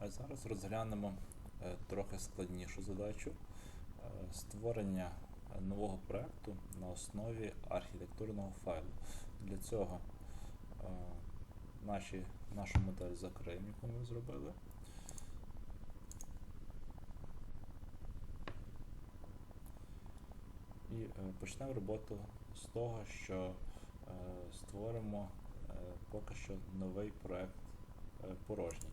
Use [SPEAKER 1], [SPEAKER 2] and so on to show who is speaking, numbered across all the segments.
[SPEAKER 1] А зараз розглянемо е, трохи складнішу задачу е, створення нового проекту на основі архітектурного файлу. Для цього е, наші, нашу модель закриємо, яку ми зробили. І почнемо роботу з того, що створимо поки що новий проект е, порожній.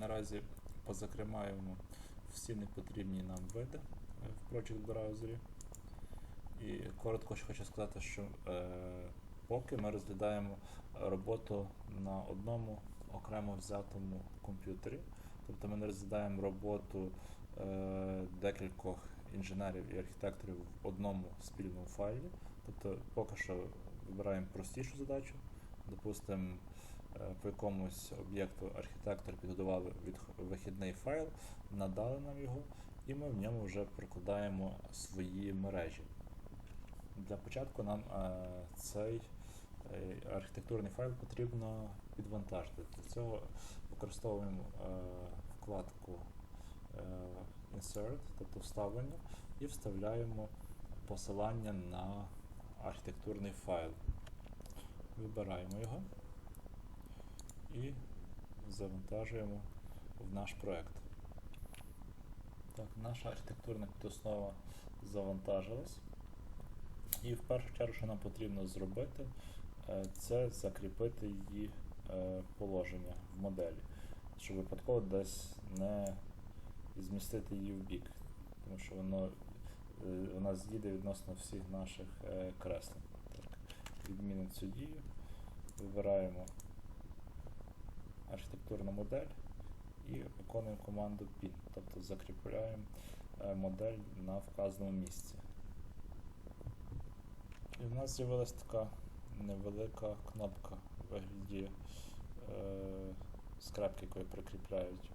[SPEAKER 1] Наразі позакриваємо всі непотрібні нам види е, в Project браузері. І коротко хочу сказати, що е, поки ми розглядаємо роботу на одному окремо взятому комп'ютері. Тобто ми не розглядаємо роботу е, декількох інженерів і архітекторів в одному спільному файлі. Тобто поки що вибираємо простішу задачу, допустимо, по якомусь об'єкту архітектор підготував вихідний файл, надали нам його, і ми в ньому вже прокладаємо свої мережі. Для початку нам е, цей е, архітектурний файл потрібно підвантажити. Для цього використовуємо е, вкладку е, Insert, тобто вставлення, і вставляємо посилання на архітектурний файл. Вибираємо його і завантажуємо в наш проект. Так, Наша архітектурна підоснова завантажилась. І в першу чергу, що нам потрібно зробити, е, це закріпити її е, положення в моделі, щоб випадково десь не змістити її в бік, тому що воно е, вона з'їде відносно всіх наших креслень. Так, Відмінимо цю дію, вибираємо архітектурну модель і виконуємо команду PIN, тобто закріпляємо е, модель на вказаному місці. І в нас з'явилась така невелика кнопка в вигляді е, скрепки, якою прикріпляють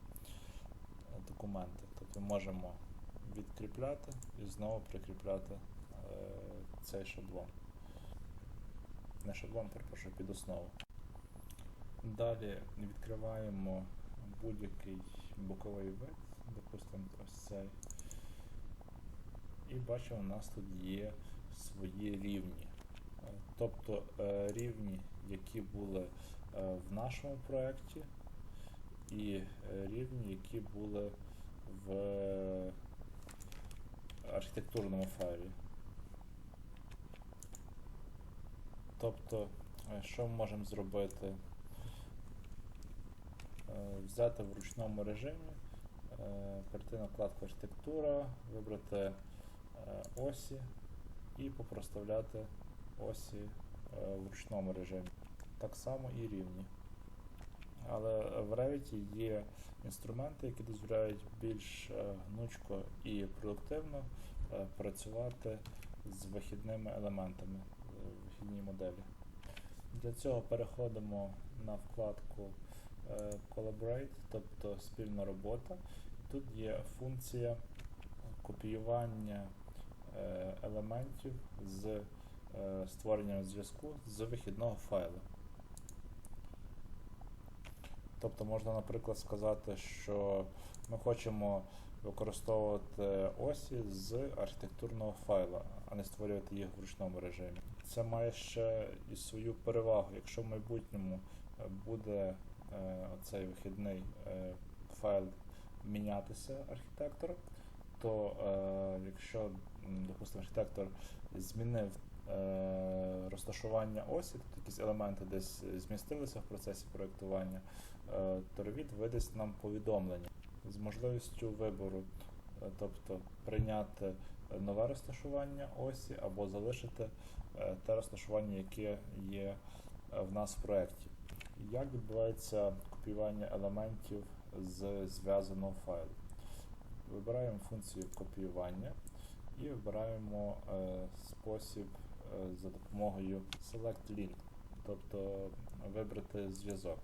[SPEAKER 1] е, документи. Тобто можемо відкріпляти і знову прикріпляти е, цей шаблон. Не шаблон, перепрошую, під основу. Далі відкриваємо будь-який боковий вид, допустимо ось цей. І бачимо, у нас тут є свої рівні. Е, Тобто е, рівні, які були е, в нашому проєкті, і е, рівні, які були в архітектурному файлі. Тобто, е, що ми можемо зробити? Е, Взяти в ручному режимі, перейти на вкладку архітектура, вибрати е, осі і попроставляти осі е, в ручному режимі. Так само і рівні. Але в Revit є інструменти, які дозволяють більш гнучко і продуктивно працювати з вихідними елементами вихідній моделі. Для цього переходимо на вкладку Collaborate, тобто спільна робота. Тут є функція копіювання е, елементів з е, створенням зв'язку з вихідного файлу. Тобто можна, наприклад, сказати, що ми хочемо використовувати осі з архітектурного файла, а не створювати їх в ручному режимі. Це має ще і свою перевагу. Якщо в майбутньому е, буде е, цей вихідний е, файл мінятися архітектором, то е, якщо, допустимо, архітектор змінив е, розташування осі, тобто якісь елементи десь змістилися в процесі проєктування, е, то Revit видасть нам повідомлення з можливістю вибору, е, тобто прийняти нове розташування осі або залишити е, те розташування, яке є е, в нас в проєкті. Як відбувається копіювання елементів з зв'язаного файлу? Вибираємо функцію копіювання і вибираємо е, спосіб е, за допомогою Select Link, тобто вибрати зв'язок.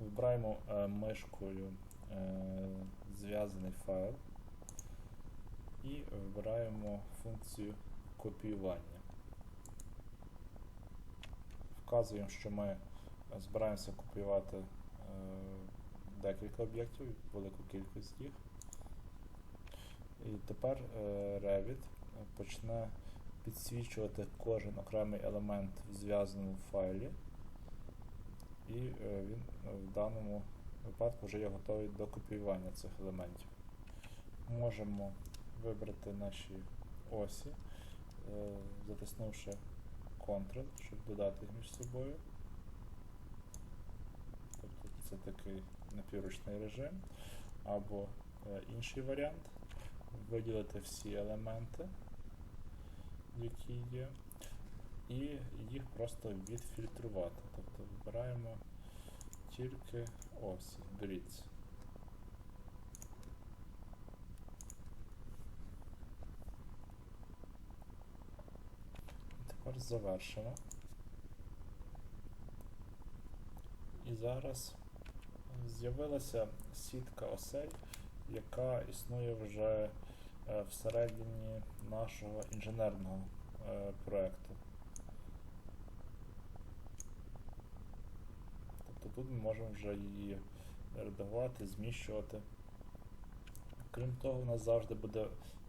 [SPEAKER 1] Вибираємо е, мишкою е, зв'язаний файл і вибираємо функцію копіювання. Вказуємо, що ми збираємося копіювати е, декілька об'єктів, велику кількість їх. І тепер е, Revit почне підсвічувати кожен окремий елемент в зв'язаному файлі, і е, він в даному випадку вже є готовий до копіювання цих елементів. Можемо вибрати наші осі, затиснувши Ctrl, щоб додати між собою. Тобто це такий напівручний режим. Або е, інший варіант виділити всі елементи, які є, і їх просто відфільтрувати. Тобто вибираємо тільки осі, grids. Тепер завершимо. І зараз з'явилася сітка осей, яка існує вже е, всередині нашого інженерного е, проєкту. Тобто тут ми можемо вже її редагувати, зміщувати. Крім того, у нас завжди буде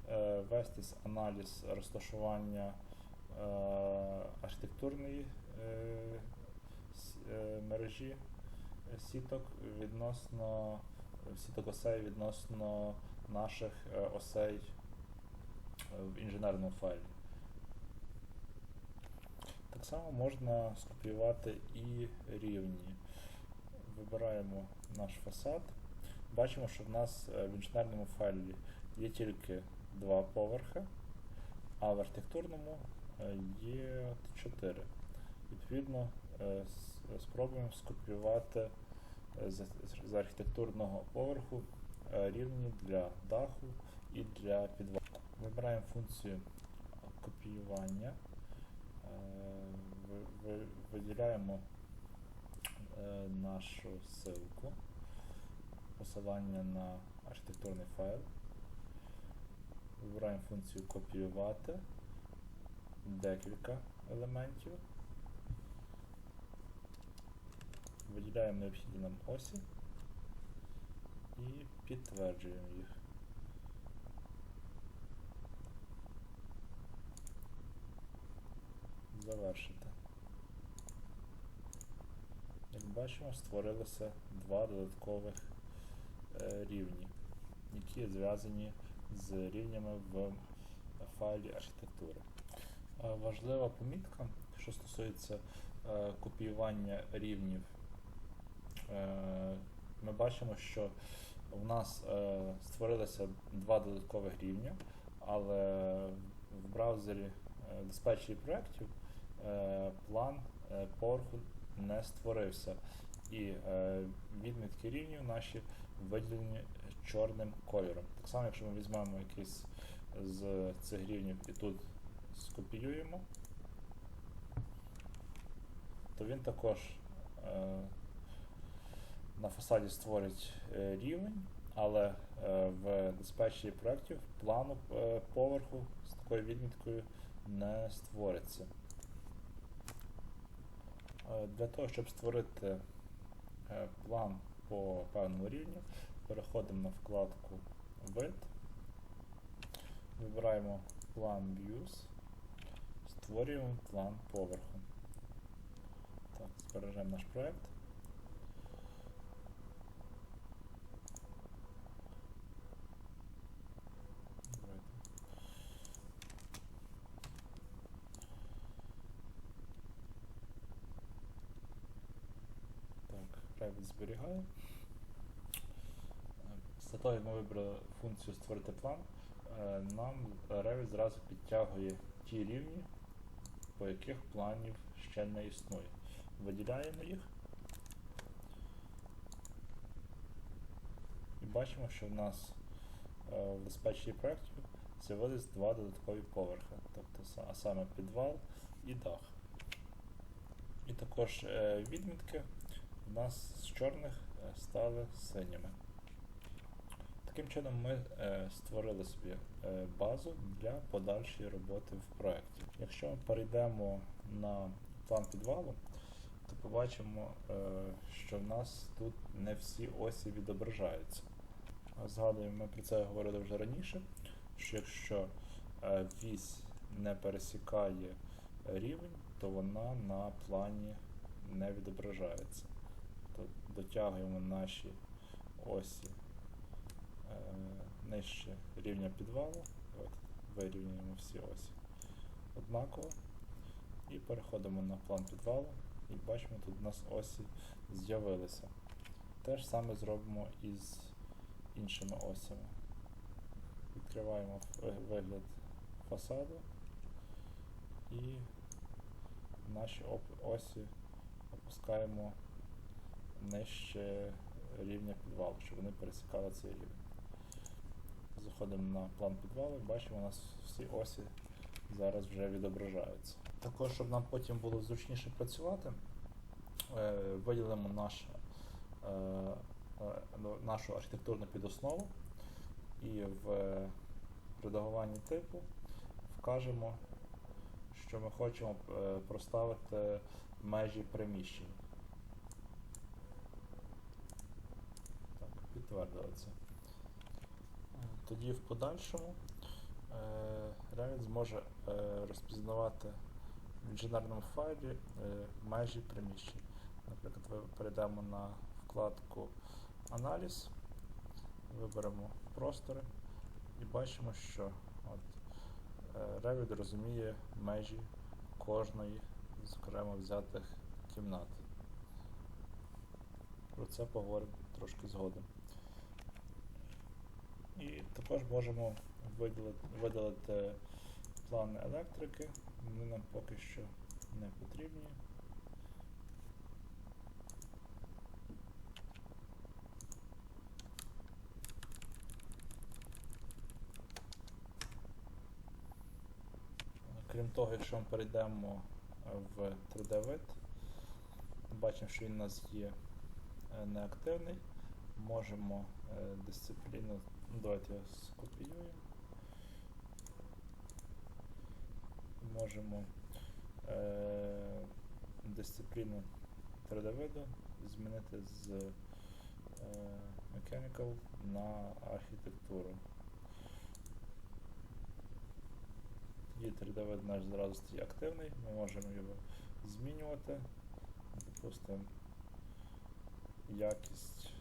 [SPEAKER 1] е, вестись аналіз розташування архітектурної е, е, мережі е, сіток відносно сіток осей відносно наших е, осей е, в інженерному файлі. Так само можна скопіювати і рівні. Вибираємо наш фасад. Бачимо, що в нас е, в інженерному файлі є тільки два поверхи, а в архітектурному е, є 4. Відповідно, е, спробуємо скопіювати е, з, архітектурного поверху е, рівні для даху і для підвалу. Вибираємо функцію копіювання, е, ви- ви- виділяємо е, нашу ссылку, посилання на архітектурний файл. Вибираємо функцію копіювати декілька елементів. Виділяємо необхідні нам осі і підтверджуємо їх. Завершити. Як бачимо, створилося два додаткових е, рівні, які зв'язані з рівнями в файлі архітектури. Е, Важлива помітка, що стосується е, копіювання рівнів. Е, Ми бачимо, що у нас створилося два додаткових рівня, але в браузері е, диспетчері проєктів план поверху не створився. І відмітки рівнів наші виділені чорним кольором. Так само, якщо ми візьмемо якийсь з цих рівнів і тут скопіюємо, то він також е, на фасаді створить е, рівень, але е, в диспетчері проєктів плану поверху з такою відміткою не створиться. Для того, щоб створити план по певному рівню, переходимо на вкладку Вид, вибираємо план Views, створюємо план поверху. Так, збережемо наш проєкт. Revit зберігає. Після того, як ми вибрали функцію створити план, е, нам Revit зразу підтягує ті рівні, по яких планів ще не існує. Виділяємо їх. І бачимо, що в нас е, в диспетчері проєктів з'явились два додаткові поверхи, тобто а саме підвал і дах. І також е, відмітки у нас з чорних е, стали синіми. Таким чином ми е, створили собі е, базу для подальшої роботи в проєкті. Якщо ми перейдемо на план підвалу, то побачимо, е, що в нас тут не всі осі відображаються. Згадуємо, ми про це говорили вже раніше, що якщо е, вісь не пересікає рівень, то вона на плані не відображається. То дотягуємо наші осі нижче рівня підвалу. Давайте вирівнюємо всі осі однаково. І переходимо на план підвалу. І бачимо, тут у нас осі з'явилися. Те ж саме зробимо із іншими осями. Відкриваємо вигляд фасаду і наші осі опускаємо нижче рівня підвалу, щоб вони пересікали цей рівень. Заходимо на план підвалу і бачимо, у нас всі осі зараз вже відображаються. Також, щоб нам потім було зручніше працювати, е, виділимо наш, е, е, ну, нашу архітектурну підоснову і в редагуванні типу вкажемо, що ми хочемо проставити межі приміщень. Так, підтвердили це. Е, Тоді в подальшому е, Revit зможе е, розпізнавати в інженерному файлі е, межі приміщень. Наприклад, ми перейдемо на вкладку Аналіз, виберемо простори і бачимо, що от, е, Revit розуміє межі кожної з окремо взятих кімнат. Про це поговоримо трошки згодом. І також можемо виділити, видалити плани електрики. Вони нам поки що не потрібні. Крім того, якщо ми перейдемо в 3D-вид, бачимо, що він у нас є е, неактивний. Можемо е, дисципліну, ну, давайте його скопіюємо. Можемо е, дисципліну 3D-виду змінити з е, Mechanical на архітектуру. Тоді 3D-вид наш зразу стає активний, ми можемо його змінювати. Допустимо, якість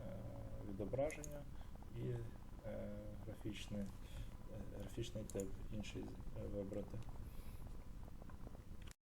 [SPEAKER 1] е, відображення і е, графічний, е, графічний тип інший е, вибрати.